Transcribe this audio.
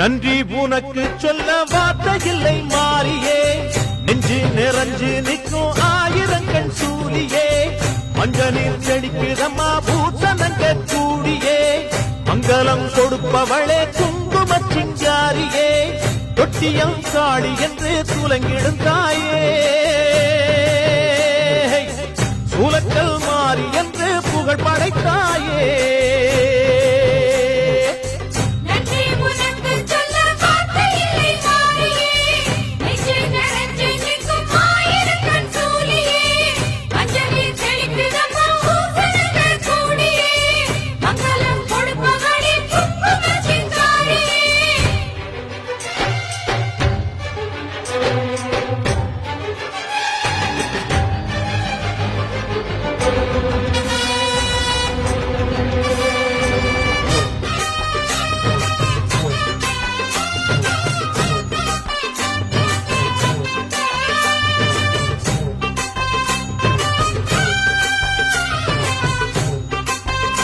நன்றி உனக்கு சொல்ல வார்த்தை இல்லை மாறியே. நெஞ்சு நிறைஞ்சு நிற்கும் ஆயிரங்கள் சூரியே மஞ்சளில் செடிக்கிறமா பூசணங்க கூடியே. மங்களம் கொடுப்பவளே குங்குமச்சிங்காரியே. தொட்டியம் காளி என்று துலங்கிடும் தாயே